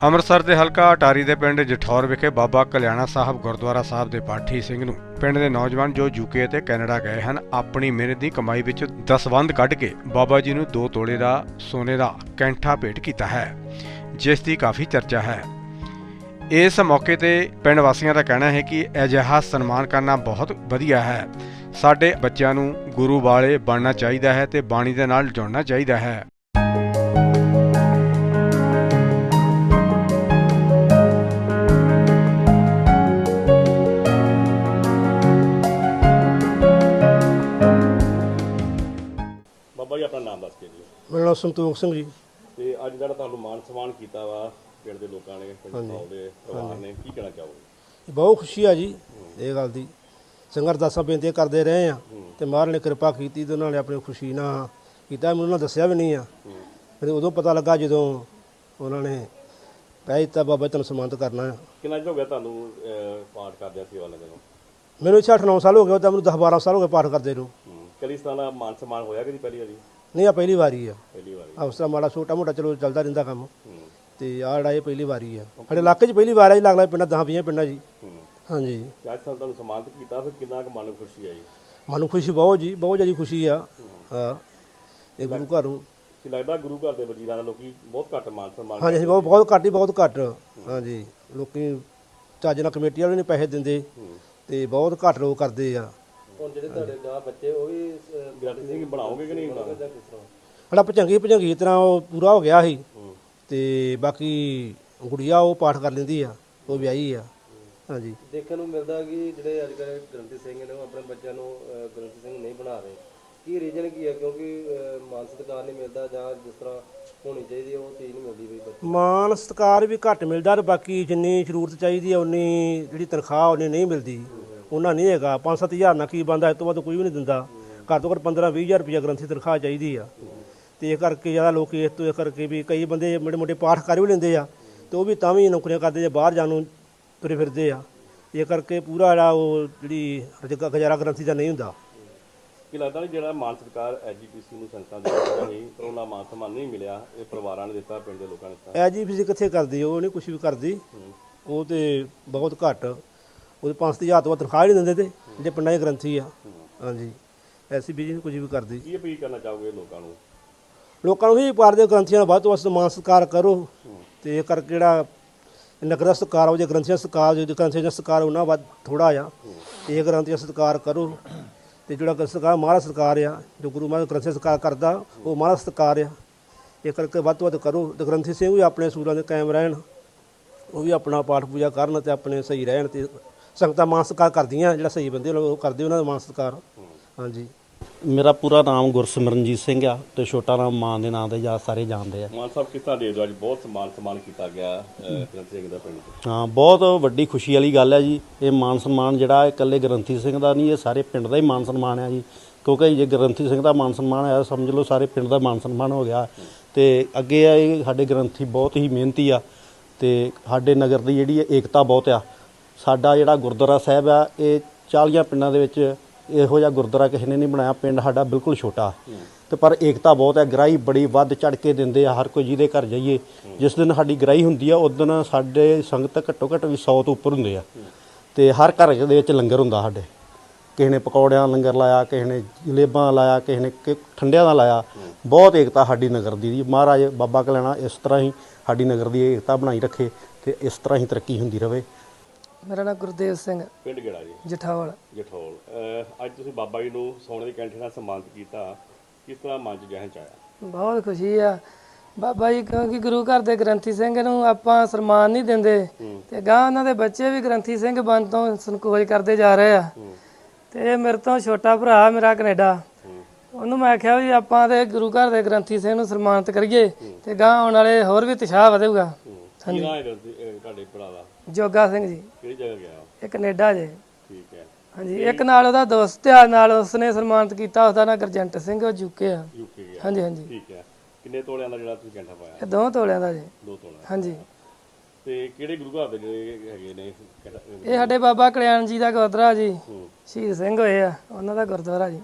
ਅੰਮ੍ਰਿਤਸਰ ਦੇ ਹਲਕਾ ਅਟਾਰੀ ਦੇ ਪਿੰਡ ਜਠੌਰ ਵਿਖੇ ਬਾਬਾ ਕਲਿਆਣਾ ਸਾਹਿਬ ਗੁਰਦੁਆਰਾ ਸਾਹਿਬ ਦੇ ਪਾਠੀ ਸਿੰਘ ਨੂੰ ਪਿੰਡ ਦੇ ਨੌਜਵਾਨ ਜੋ ਯੂਕੇ ਅਤੇ ਕੈਨੇਡਾ ਗਏ ਹਨ, ਆਪਣੀ ਮਿਹਨਤ ਦੀ ਕਮਾਈ ਵਿੱਚ ਦਸਵੰਧ ਕੱਢ ਕੇ ਬਾਬਾ ਜੀ ਨੂੰ 2 ਤੋਲੇ ਦਾ ਸੋਨੇ ਦਾ ਕੈਂਠਾ ਭੇਟ ਕੀਤਾ ਹੈ, ਜਿਸ ਦੀ ਕਾਫੀ ਚਰਚਾ ਹੈ। ਇਸ ਮੌਕੇ ਤੇ ਪਿੰਡ ਵਾਸੀਆਂ ਦਾ ਕਹਿਣਾ ਹੈ ਕਿ ਅਜਿਹਾ ਸਨਮਾਨ ਕਰਨਾ ਬਹੁਤ ਵਧੀਆ ਹੈ। ਸਾਡੇ ਬੱਚਿਆਂ ਨੂੰ ਗੁਰੂ ਵਾਲੇ ਬਣਨਾ ਚਾਹੀਦਾ ਹੈ ਤੇ ਬਾਣੀ ਦੇ ਨਾਲ ਜੁੜਨਾ ਚਾਹੀਦਾ ਹੈ। ਬਾਬਾ ਜੀ ਆਪਣਾ ਨਾਮ ਦੱਸ ਕੇ ਜੀ ਮੇਰਾ ਨਾਮ ਸੰਤੋਖ ਸਿੰਘ ਜੀ। ਤੇ ਅੱਜ ਜਿਹੜਾ ਤੁਹਾਨੂੰ ਮਾਨ ਸਨਮਾਨ ਕੀਤਾ ਵਾ ਪਿੰਡ ਦੇ ਲੋਕਾਂ ਨੇ ਪਿੰਡ ਦੇ ਪਰਿਵਾਰ ਨੇ ਕੀ ਕਹਿਣਾ ਚਾਹੋਗੇ? ਬਹੁਤ ਖੁਸ਼ੀ ਆ ਜੀ ਇਹ ਗੱਲ ਦੀ। ਸੰਗਤ ਅਰਦਾਸਾਂ ਬੇਨਤੀਆਂ ਕਰਦੇ ਰਹੇ ਆ ਤੇ ਮਹਾਰਾਜ ਨੇ ਕਿਰਪਾ ਕੀਤੀ ਤੇ ਉਹਨਾਂ ਨੇ ਆਪਣੀ ਖੁਸ਼ੀ ਨਾਲ ਕੀਤਾ। ਮੈਨੂੰ ਉਹਨਾਂ ਦੱਸਿਆ ਵੀ ਨਹੀਂ ਆ। ਮੈਨੂੰ ਉਦੋਂ ਪਤਾ ਲੱਗਾ ਜਦੋਂ ਉਹਨਾਂ ਨੇ ਕਹਿ ਦਿੱਤਾ ਬਾਬਾ ਤੈਨੂੰ ਸਨਮਾਨਿਤ ਕਰਨਾ ਆ। ਕਿੰਨਾ ਚਿਰ ਹੋ ਗਿਆ ਤੁਹਾਨੂੰ ਪਾਠ ਕਰਦਿਆਂ ਸੇਵਾ ਲੱਗਣ ਨੂੰ? ਮੈਨੂੰ ਇੱਥੇ 8-9 ਸਾਲ ਹੋ ਗਏ ਤਾਂ ਮੈਨੂੰ 10-12 ਸਾਲ ਹੋ ਗਏ ਪਾਠ ਕਰਦੇ ਨੂੰ। ਕਦੀ ਇਸ ਤਰ੍ਹਾਂ ਦਾ ਮਾਨ ਸਨਮਾਨ ਹੋਇਆ ਕਦੀ ਪਹਿਲੀ ਵਾਰੀ? ਨਹੀਂ ਆ ਪਹਿਲੀ ਵਾਰੀ ਆ। ਪਹਿਲੀ ਵਾਰੀ। ਆ ਉਸ ਤਰ੍ਹਾਂ ਮਾੜਾ ਛੋਟਾ ਮੋਟਾ ਚਲੋ ਚੱਲਦਾ ਰਹਿੰਦਾ ਕੰਮ। ਹੂੰ। ਤੇ ਆਹ ਜਿਹੜਾ ਇਹ ਪਹਿਲੀ ਵਾਰੀ ਆ। ਸਾਡੇ ਇਲਾਕੇ 'ਚ ਪਹਿਲੀ ਵਾਰ ਆ ਜੀ ਲੱਗਦਾ ਪਿੰਡਾਂ 10-20 ਪਿੰਡਾਂ ਜੀ। ਹੂੰ। ਹਾਂਜੀ। ਤੇ ਅੱਜ ਤੁਹਾਨੂੰ ਸਨਮਾਨਿਤ ਕੀਤਾ ਫਿਰ ਕਿੰਨਾ ਕੁ ਮਨ ਨੂੰ ਖੁਸ਼ੀ ਆਈ? ਮਨ ਖੁਸ਼ੀ ਬਹੁਤ ਜੀ ਬਹੁਤ ਜ਼ਿਆਦਾ ਖੁਸ਼ੀ ਆ। ਹਾਂ। ਇਹ ਗੁਰੂ ਘਰ। ਨੂੰ ਕਿ ਲੱਗਦਾ ਗੁਰੂ ਘਰ ਦੇ ਵਜ਼ੀਰਾਂ ਦਾ ਲੋਕੀ ਬਹੁਤ ਘੱਟ ਮਾਨ ਸਨਮਾਨ ਹਾਂਜੀ ਹਾਂਜੀ ਬਹੁਤ ਬਹੁਤ ਘੱਟ ਹੀ ਬਹੁਤ ਘੱਟ। ਹਾਂਜੀ। ਲੋਕੀ ਚੱਜ ਨਾਲ ਕਮੇਟੀ ਵਾਲੇ ਨੇ ਪੈਸੇ ਦਿੰਦੇ ਤੇ ਬਹੁਤ ਘੱਟ ਲੋਕ ਕਰਦੇ ਆ। ਹੁਣ ਜਿਹੜੇ ਤੁਹਾਡੇ ਗਾਹ ਬੱਚੇ ਉਹ ਵੀ ਗ੍ਰੰਥੀ ਸਿੰਘ ਬਣਾਓਗੇ ਕਿ ਨਹੀਂ ਬਣਾਓਗੇ ਸਾਡਾ ਭਜੰਗੀ ਭਜੰਗੀ ਤਰ੍ਹਾਂ ਉਹ ਪੂਰਾ ਹੋ ਗਿਆ ਸੀ। ਤੇ ਬਾਕੀ ਗੁੜੀਆ ਉਹ ਪਾਠ ਕਰ ਲੈਂਦੀ ਆ ਉਹ ਵਿਆਹੀ ਆ। ਹਾਂਜੀ। ਦੇਖਣ ਨੂੰ ਮਿਲਦਾ ਕਿ ਜਿਹੜੇ ਅੱਜ ਕੱਲ੍ਹ ਗ੍ਰੰਥੀ ਸਿੰਘ ਨੇ ਉਹ ਆਪਣੇ ਬੱਚਿਆਂ ਨੂੰ ਗ੍ਰੰਥੀ ਸਿੰਘ ਨਹੀਂ ਬਣਾ ਰਹੇ। ਕੀ ਰੀਜਨ ਕੀ ਹੈ ਕਿਉਂਕਿ ਮਾਨ ਸਤਿਕਾਰ ਨਹੀਂ ਮਿਲਦਾ ਜਾਂ ਜਿਸ ਤਰ੍ਹਾਂ ਹੋਣੀ ਚਾਹੀਦੀ ਹੈ ਉਹ ਚੀਜ਼ ਨਹੀਂ ਮਿਲਦੀ ਬਈ ਬੱਚੇ ਮਾਨ ਸਤਕਾਰ ਵੀ ਘੱਟ ਮਿਲਦਾ ਤੇ ਬਾਕੀ ਜਿੰਨੀ ਜ਼ਰੂਰਤ ਚਾਹੀਦੀ ਆ ਉਨੀ ਜਿਹੜੀ ਤਨਖਾਹ ਉਨੀ ਨਹੀਂ ਮਿਲਦੀ। ਉਹਨਾਂ ਨਹੀਂ ਹੈਗਾ। 5-7000 ਨਾਲ ਕੀ ਬੰਦਾ ਇਸ ਤੋਂ ਵੱਧ ਕੋਈ ਵੀ ਨਹੀਂ ਦਿੰਦਾ। ਘੱਟ ਤੋਂ ਘੱਟ 15-20000 ਰੁਪਇਆ ਗ੍ਰੰਥੀ ਤਨਖਾਹ ਚਾਹੀਦੀ ਆ। ਤੇ ਇਹ ਕਰਕੇ ਜ਼ਿਆਦਾ ਲੋਕ ਇਸ ਤੋਂ ਇਹ ਕਰਕੇ ਵੀ ਕਈ ਬੰਦੇ ਮੋਟੇ ਮੋਟੇ ਪਾਠ ਕਰ ਵੀ ਲੈਂਦੇ ਆ ਤੇ ਉਹ ਵੀ ਤਾਂ ਵੀ ਨੌਕਰੀਆਂ ਕਰਦੇ ਜੇ ਬਾਹਰ ਜਾਣ ਨੂੰ ਤੁਰੇ ਫਿਰਦੇ ਆ। ਇਹ ਕਰਕੇ ਪੂਰਾ ਜਿਹੜਾ ਉਹ ਜਿਹੜੀ ਰੁਜ਼ਗਾ- ਗੁਜ਼ਾਰਾ ਗ੍ਰੰਥੀ ਦਾ ਨਹੀਂ ਹੁੰਦਾ। ਕਿ ਲੱਗਦਾ ਨਹੀਂ ਜਿਹੜਾ ਮਾਨ ਸਤਿਕਾਰ ਐਜੀਪੀਸੀ ਨੂੰ ਸੰਸਥਾ ਦੇ ਪਰ ਉਹਨਾਂ ਮਾਨ ਸਨਮਾਨ ਨਹੀਂ ਮਿਲਿਆ ਇਹ ਪਰਿਵਾਰਾਂ ਨੇ ਦਿੱਤਾ ਪਿੰਡ ਦੇ ਲੋਕਾਂ ਨੇ ਦਿੱਤਾ? ਐ ਜੀ ਫਿਜ਼ੀ ਕਿੱਥੇ ਕਰਦੀ? ਉਹ ਨਹੀਂ ਕੁਝ ਵੀ ਕਰਦੀ। ਉਹ ਤੇ ਬਹੁਤ ਘੱਟ। ਉਹਦੇ 5000 ਤੋਂ ਵੱਧ ਤਨਖਾਹ ਹੀ ਨਹੀਂ ਦਿੰਦੇ ਤੇ ਜਿਹੜੇ ਪਿੰਡਾਂ ਦੇ ਗ੍ਰੰਥੀ ਆ। ਹਾਂਜੀ। ਐਸੀ ਬੀਜੀ ਨਹੀਂ ਕੁਝ ਵੀ ਕਰਦੀ। ਕੀ ਅਪੀਲ ਕਰਨਾ ਚਾਹੋਗੇ ਲੋਕਾਂ ਨੂੰ? ਲੋਕਾਂ ਨੂੰ ਵੀ ਪਾਰਦੇ ਗ੍ਰੰਥੀਆਂ ਦਾ ਵੱਧ ਤੋਂ ਵੱਧ ਸਨਮਾਨ ਸਤਿਕਾਰ ਕਰੋ। ਤੇ ਇਹ ਕਰਕੇ ਜਿਹੜਾ ਨਗਰ ਦਾ ਸਤਿਕਾਰ ਹੋ ਜੇ ਗ੍ਰੰਥੀਆਂ ਦਾ ਸਤਿਕਾਰ ਜੇ ਗ੍ਰੰਥੀਆਂ ਦਾ ਸਤਿਕਾਰ ਉਹਨਾਂ ਵੱਧ ਥੋੜਾ ਆ ਇਹ ਗ੍ਰੰਥੀਆਂ ਦਾ ਸਤਿਕਾਰ ਕਰੋ। ਤੇ ਜਿਹੜਾ ਗ੍ਰੰਥ ਸਤਿਕਾਰ ਮਹਾਰਾਜ ਸਤਿਕਾਰ ਆ ਜੋ ਗੁਰੂ ਮਹਾਰਾਜ ਗ੍ਰੰਥੀ ਦਾ ਸਤਿਕਾਰ ਕਰਦਾ ਉਹ ਮਹਾਰਾਜ ਸਤਿਕਾਰ ਆ। ਇਹ ਕਰਕੇ ਵੱਧ ਤੋਂ ਵੱਧ ਕਰੋ। ਤੇ ਗ੍ਰੰਥੀ ਸਿੰਘ ਵੀ ਆਪਣੇ ਸੂਰਾਂ ਦੇ ਕਾਇਮ ਰਹਿਣ ਉਹ ਵੀ ਆਪਣਾ ਪਾਠ ਪੂਜਾ ਕਰਨ ਤੇ ਆਪਣੇ ਸਹੀ ਰਹਿਣ ਤੇ ਸੰਗਤਾਂ ਮਾਨ ਸਤਿਕਾਰ ਕਰਦੀਆਂ ਜਿਹੜਾ ਸਹੀ ਬੰਦੇ ਉਹ ਕਰਦੇ ਉਹਨਾਂ ਦਾ ਮਾਨ ਸਤਿਕਾਰ ਹਾਂਜੀ। ਮੇਰਾ ਪੂਰਾ ਨਾਮ ਗੁਰਸਿਮਰਨਜੀਤ ਸਿੰਘ ਆ ਤੇ ਛੋਟਾ ਨਾਮ ਮਾਂ ਦੇ ਨਾਂ ਤੇ ਜਾਂ ਸਾਰੇ ਜਾਣਦੇ ਆ। ਮਾਨ ਸਾਹਿਬ ਤਰ੍ਹਾਂ ਦੇ ਅੱਜ ਬਹੁਤ ਸਨਮਾਨ ਸਨਮਾਨ ਕੀਤਾ ਗਿਆ ਗ੍ਰੰਥ ਸਿੰਘ ਦਾ ਪਿੰਡ। ਹਾਂ ਬਹੁਤ ਵੱਡੀ ਖੁਸ਼ੀ ਵਾਲੀ ਗੱਲ ਹੈ ਜੀ। ਇਹ ਮਾਨ ਸਨਮਾਨ ਜਿਹੜਾ ਇਕੱਲੇ ਗ੍ਰੰਥੀ ਸਿੰਘ ਦਾ ਨਹੀਂ ਇਹ ਸਾਰੇ ਪਿੰਡ ਦਾ ਹੀ ਮਾਨ ਸਨਮਾਨ ਹੈ ਜੀ। ਕਿਉਂਕਿ ਜੇ ਗ੍ਰੰਥੀ ਸਿੰਘ ਦਾ ਮਾਨ ਸਨਮਾਨ ਆਇਆ ਸਮਝ ਲਓ ਸਾਰੇ ਪਿੰਡ ਦਾ ਮਾਨ ਸਨਮਾਨ ਹੋ ਗਿਆ। ਤੇ ਅੱਗੇ ਆ ਇਹ ਸਾਡੇ ਗ੍ਰੰਥੀ ਬਹੁਤ ਹੀ ਮਿਹਨਤੀ ਆ। ਤੇ ਸਾਡੇ ਨਗਰ ਦੀ ਜਿਹੜੀ ਏਕਤਾ ਬਹੁਤ ਆ। ਸਾਡਾ ਜਿਹੜਾ ਗੁਰਦੁਆਰਾ ਸਾਹਿਬ ਆ, ਇਹ 40 ਪਿੰਡਾਂ ਦੇ ਵਿੱਚ ਇਹੋ ਜਿਹਾ ਗੁਰਦੁਆਰਾ ਕਿਸੇ ਨੇ ਨਹੀਂ ਬਣਾਇਆ, ਪਿੰਡ ਸਾਡਾ ਬਿਲਕੁਲ ਛੋਟਾ। ਤੇ ਪਰ ਏਕਤਾ ਬਹੁਤ ਹੈ ਗ੍ਰਾਈ ਬੜੀ ਵੱਧ ਚੜ ਕੇ ਦਿੰਦੇ ਆ, ਹਰ ਕੋਈ ਜਿਹਦੇ ਘਰ ਜਾਈਏ, ਜਿਸ ਦਿਨ ਸਾਡੀ ਗ੍ਰਾਈ ਹੁੰਦੀ ਆ, ਉਸ ਦਿਨ ਸਾਡੇ ਸੰਗਤ ਘੱਟੋ ਘੱਟ ਵੀ 100 ਤੋਂ ਉੱਪਰ ਹੁੰਦੇ ਆ। ਤੇ ਹਰ ਘਰ ਦੇ ਵਿੱਚ ਲੰਗਰ ਹੁੰਦਾ ਸਾਡੇ। ਕਿਸੇ ਨੇ ਪਕੌੜਿਆਂ ਲੰਗਰ ਲਾਇਆ, ਕਿਸੇ ਨੇ ਜਲੇਬਾਂ ਲਾਇਆ, ਕਿਸੇ ਨੇ ਕਿ- ਠੰਡਿਆਂ ਦਾ ਲਾਇਆ। ਬਹੁਤ ਏਕਤਾ ਸਾਡੀ ਨਗਰ ਦੀ ਜੀ। ਮਹਾਰਾਜ ਬਾਬਾ ਕਲੈਣਾ ਇਸ ਤਰ੍ਹਾਂ ਹੀ ਸਾਡੀ ਨਗਰ ਦੀ ਏਕਤਾ ਬਣਾਈ ਰੱਖੇ ਤੇ ਇਸ ਤਰ੍ਹਾਂ ਹੀ ਤਰੱਕੀ ਹੁੰਦੀ ਰਹੇ ਮੇਰਾ ਨਾਮ ਗੁਰਦੇਵ ਸਿੰਘ ਪਿੰਡ ਗੇੜਾ ਜੀ? ਜਠਾਵਲ ਜਠੌਲ। ਅਹ, ਅੱਜ ਤੁਸੀਂ ਬਾਬਾ ਜੀ ਨੂੰ ਸੋਨੇ ਦੀ ਕੈਂਠੇ ਨਾਲ ਸਨਮਾਨਿਤ ਕੀਤਾ। ਕਿਸ ਤਰ੍ਹਾਂ ਮਨ 'ਚ ਜਹਨ 'ਚ ਆਇਆ? ਬਹੁਤ ਖੁਸ਼ੀ ਆ। ਬਾਬਾ ਜੀ ਕਿਉਂਕਿ ਗੁਰੂ ਘਰ ਦੇ ਗ੍ਰੰਥੀ ਸਿੰਘ ਨੂੰ ਆਪਾਂ ਸਨਮਾਨ ਨਹੀਂ ਦਿੰਦੇ ਤੇ ਗਾਂ ਉਹਨਾਂ ਦੇ ਬੱਚੇ ਵੀ ਗ੍ਰੰਥੀ ਸਿੰਘ ਬਣ ਤੋਂ ਸੰਕੋਚ ਕਰਦੇ ਜਾ ਰਹੇ ਆ। ਤੇ ਇਹ ਮੇਰੇ ਤੋਂ ਛੋਟਾ ਭਰਾ ਮੇਰਾ ਕੈਨੇਡਾ। ਉਹਨੂੰ ਮੈਂ ਆਖਿਆ ਵੀ ਆਪਾਂ ਤੇ ਗੁਰੂ ਘਰ ਦੇ ਗ੍ਰੰਥੀ ਸਿੰਘ ਨੂੰ ਸਨਮਾਨਿਤ ਕਰੀਏ ਤੇ ਗਾਂ ਆਉਣ ਵਾਲੇ ਹੋਰ ਵੀ ਉਤਸ਼ਾਹ ਵਧੇਗਾ ਕੀ ਨਾਂ ਹੈ ਤੁਹਾਡੇ ਭਰਾ ਦਾ? ਜੋਗਾ ਸਿੰਘ ਜੀ। ਕਿਹੜੀ ਜਗ੍ਹਾ ਗਿਆ ਉਹ? ਇਹ ਕੈਨੇਡਾ ਜੇ। ਠੀਕ ਹੈ। ਹਾਂਜੀ ਇੱਕ ਨਾਲ ਉਹਦਾ ਦੋਸਤ ਆ ਨਾਲ ਉਸਨੇ ਸਨਮਾਨਿਤ ਕੀਤਾ ਉਹਦਾ ਨਾਂ ਗਰਜੰਟ ਸਿੰਘ ਉਹ ਜੁਕੇ ਆ। ਯੂਕੇ ਗਿਆ। ਹਾਂਜੀ ਹਾਂਜੀ। ਠੀਕ ਹੈ। ਕਿੰਨੇ ਤੋਲਿਆਂ ਦਾ ਜਿਹੜਾ ਤੁਸੀਂ ਕੈਂਠਾ ਪਾਇਆ? ਇਹ ਦੋ ਤੋਲਿਆਂ ਦਾ ਜੀ। ਦੋ ਤੋਲਿਆਂ ਹਾਂਜੀ। ਤੇ ਕਿਹੜੇ ਗੁਰੂ ਘਰ ਦੇ ਜਿਹੜੇ ਹੈਗੇ ਨੇ ਕੈਂਠਾ- ਇਹ ਸਾਡੇ ਬਾਬਾ ਕਲਿਆਣ ਜੀ ਦਾ ਗੁਰਦੁਆਰਾ ਜੀ। ਸ਼ਹੀਦ ਸਿੰਘ ਹੋਏ ਆ ਉਹਨਾਂ ਦਾ ਗੁਰਦੁਆਰਾ ਜੀ।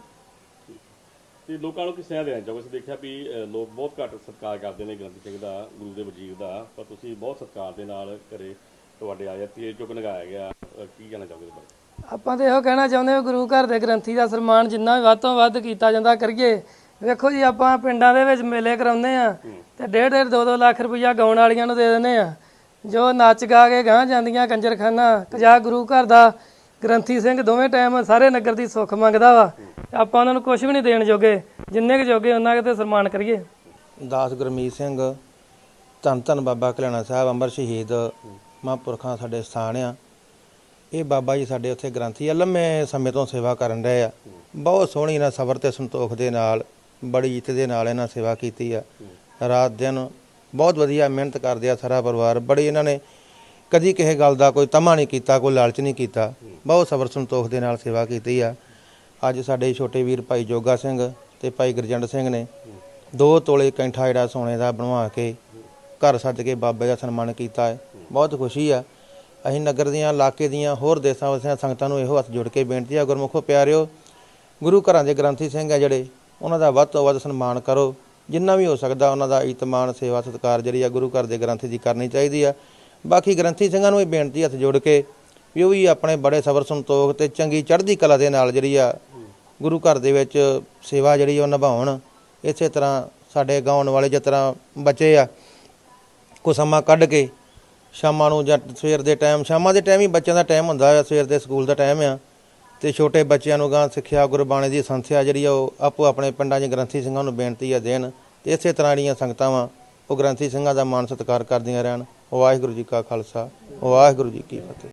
ਤੇ ਲੋਕਾਂ ਨੂੰ ਕਿਸ ਤਰ੍ਹਾਂ ਦੇਣਾ ਚਾਹੋਗੇ? ਅਸੀਂ ਦੇਖਿਆ ਵੀ ਲੋਕ ਬਹੁਤ ਘੱਟ ਸਤਿਕਾਰ ਕਰਦੇ ਨੇ ਗ੍ਰੰਥੀ ਸਿੰਘ ਦਾ ਗੁਰੂ ਦੇ ਵਜੀਰ ਦਾ ਪਰ ਤੁਸੀਂ ਬਹੁਤ ਸਤਿਕਾਰ ਦੇ ਨਾਲ ਘਰੇ ਤੁਹਾਡੇ ਆਇਆ ਤੇਜ ਚੁੱਕ ਲਗਾਇਆ ਗਿਆ ਕੀ ਕਹਿਣਾ ਚਾਹੋਗੇ ਇਸ ਬਾਰੇ? ਆਪਾਂ ਤੇ ਇਹੋ ਕਹਿਣਾ ਚਾਹੁੰਦੇ ਹਾਂ ਗੁਰੂ ਘਰ ਦੇ ਗ੍ਰੰਥੀ ਦਾ ਸਨਮਾਨ ਜਿੰਨਾ ਵੀ ਵੱਧ ਤੋਂ ਵੱਧ ਕੀਤਾ ਜਾਂਦਾ ਕਰੀਏ। ਵੇਖੋ ਜੀ ਆਪਾਂ ਪਿੰਡਾਂ ਦੇ ਵਿੱਚ ਮੇਲੇ ਕਰਾਉਂਦੇ ਆ ਤੇ ਡੇਢ ਡੇਢ 2-2 ਲੱਖ ਰੁਪਈਆ ਗਾਉਣ ਵਾਲੀਆਂ ਨੂੰ ਦੇ ਦਿੰਦੇ ਆ ਜੋ ਨੱਚ ਗਾ ਕੇ ਗਾਂ ਜਾਂਦੀਆਂ ਕੰਜਰਖਾਨਾ ਕਜਾ ਗੁਰੂ ਘਰ ਦਾ ਗ੍ਰੰਥੀ ਸਿੰਘ ਦੋਵੇਂ ਟਾਈਮ ਸਾਰੇ ਨਗਰ ਦੀ ਸੁੱਖ ਮੰਗਦਾ ਵਾ। ਤੇ ਆਪਾਂ ਉਹਨਾਂ ਨੂੰ ਕੁਝ ਵੀ ਨਹੀਂ ਦੇਣ ਜੋਗੇ। ਜਿੰਨੇ ਕੁ ਜੋਗੇ, ਉਹਨਾਂ ਕੁ ਸਨਮਾਨ ਕਰੀਏ। ਦਾਸ ਗੁਰਮੀਤ ਸਿੰਘ, ਧੰਨ ਧੰਨ ਬਾਬਾ ਕਲਿਆਣਾ ਸਾਹਿਬ, ਅੰਮ੍ਰਿਤ ਸ਼ਹੀਦ ਮਹਾਂਪੁਰਖਾਂ ਸਾਡੇ ਸਥਾਨ ਆ। ਇਹ ਬਾਬਾ ਜੀ ਸਾਡੇ ਉੱਥੇ ਗ੍ਰੰਥੀ ਆ, ਲੰਮੇ ਸਮੇਂ ਤੋਂ ਸੇਵਾ ਕਰਨ ਰਹੇ ਆ। ਬਹੁਤ ਸੋਹਣੀ ਇਹਨਾਂ ਸਬਰ ਤੇ ਸੰਤੋਖ ਦੇ ਨਾਲ, ਬੜੀ ਇੱਜ਼ਤ ਦੇ ਨਾਲ ਇਹਨਾਂ ਸੇਵਾ ਕੀਤੀ ਆ। ਰਾਤ ਦਿਨ ਬਹੁਤ ਵਧੀਆ ਮਿਹਨਤ ਕਰਦੇ ਆ ਸਾਰਾ ਪਰਿਵਾਰ। ਬੜੀ ਇਹਨਾਂ ਨੇ ਕਦੀ ਕਿਸੇ ਗੱਲ ਦਾ ਕੋਈ ਤਮਾ ਨਹੀਂ ਕੀਤਾ, ਕੋਈ ਲਾਲਚ ਨਹੀਂ ਕੀਤਾ। ਬਹੁਤ ਸਬਰ ਸੰਤੋਖ ਦੇ ਨਾਲ ਸੇਵਾ ਕੀਤੀ ਆ। ਅੱਜ ਸਾਡੇ ਛੋਟੇ ਵੀਰ ਭਾਈ ਜੋਗਾ ਸਿੰਘ ਤੇ ਭਾਈ ਗੁਰਜੰਡ ਸਿੰਘ ਨੇ ਦੋ ਤੋਲੇ ਕੈਂਠਾ ਜਿਹੜਾ ਸੋਨੇ ਦਾ ਬਣਵਾ ਕੇ ਘਰ ਸੱਜ ਕੇ ਬਾਬੇ ਦਾ ਸਨਮਾਨ ਕੀਤਾ ਹੈ। ਬਹੁਤ ਖੁਸ਼ੀ ਆ। ਅਸੀਂ ਨਗਰ ਦੀਆਂ, ਇਲਾਕੇ ਦੀਆਂ, ਹੋਰ ਦੇਸਾਂ ਵਸਿਆਂ ਸੰਗਤਾਂ ਨੂੰ ਇਹੋ ਹੱਥ ਜੋੜ ਕੇ ਬੇਨਤੀ ਆ, ਗੁਰਮੁਖੋ ਪਿਆਰਿਓ, ਗੁਰੂ ਘਰਾਂ ਦੇ ਗ੍ਰੰਥੀ ਸਿੰਘ ਆ ਜਿਹੜੇ, ਉਹਨਾਂ ਦਾ ਵੱਧ ਤੋਂ ਵੱਧ ਸਨਮਾਨ ਕਰੋ। ਜਿੰਨਾ ਵੀ ਹੋ ਸਕਦਾ, ਉਹਨਾਂ ਦਾ ਇਤਮਾਨ, ਸੇਵਾ, ਸਤਿਕਾਰ ਜਿਹੜੀ ਆ ਗੁਰੂ ਘਰ ਦੇ ਗ੍ਰੰਥੀ ਦੀ ਕਰਨੀ ਚਾਹੀਦੀ ਆ। ਬਾਕੀ ਗ੍ਰੰਥੀ ਸਿੰਘਾਂ ਨੂੰ ਇਹ ਬੇਨਤੀ ਹੱਥ ਜੋੜ ਕੇ ਵੀ ਉਹ ਵੀ ਆਪਣੇ ਬੜੇ ਸਬਰ ਸੰਤੋਖ ਤੇ ਚੰਗੀ ਚੜ੍ਹਦੀ ਕਲਾ ਦੇ ਨਾਲ ਜਿਹੜੀ ਆ ਗੁਰੂ ਘਰ ਦੇ ਵਿੱਚ ਸੇਵਾ ਜਿਹੜੀ ਉਹ ਨਿਭਾਉਣ, ਇਸੇ ਤਰ੍ਹਾਂ ਸਾਡੇ ਗਾਉਣ ਵਾਲੇ ਜਿਸ ਤਰ੍ਹਾਂ ਬੱਚੇ ਆ ਕੋ ਸਮਾਂ ਕੱਢ ਕੇ ਸ਼ਾਮਾਂ ਨੂੰ ਜਾਂ ਸਵੇਰ ਦੇ ਟਾਈਮ ਸ਼ਾਮਾਂ ਦੇ ਟਾਈਮ ਹੀ ਬੱਚਿਆਂ ਦਾ ਟਾਈਮ ਹੁੰਦਾ ਆ, ਸਵੇਰ ਦੇ ਸਕੂਲ ਦਾ ਟਾਈਮ ਆ। ਤੇ ਛੋਟੇ ਬੱਚਿਆਂ ਨੂੰ ਗਾਂ ਸਿੱਖਿਆ, ਗੁਰਬਾਣੀ ਦੀ ਸੰਥਿਆ ਜਿਹੜੀ ਆ ਉਹ ਆਪੋ ਆਪਣੇ ਪਿੰਡਾਂ 'ਚ ਗ੍ਰੰਥੀ ਸਿੰਘਾਂ ਨੂੰ ਬੇਨਤੀ ਆ ਦੇਣ ਤੇ ਇਸੇ ਤਰ੍ਹਾਂ ਜਿਹੜੀਆਂ ਸੰਗਤਾਂ ਵਾ, ਉਹ ਗ੍ਰੰਥੀ ਸਿੰਘਾਂ ਦਾ ਮਾਣ ਸਤਿਕਾਰ ਕਰਦੀਆਂ ਰਹਿਣ। ਵਾਹਿਗੁਰੂ ਜੀ ਕਾ ਖਾਲਸਾ, ਵਾਹਿਗੁਰੂ ਜੀ ਕੀ ਫਤਿਹ।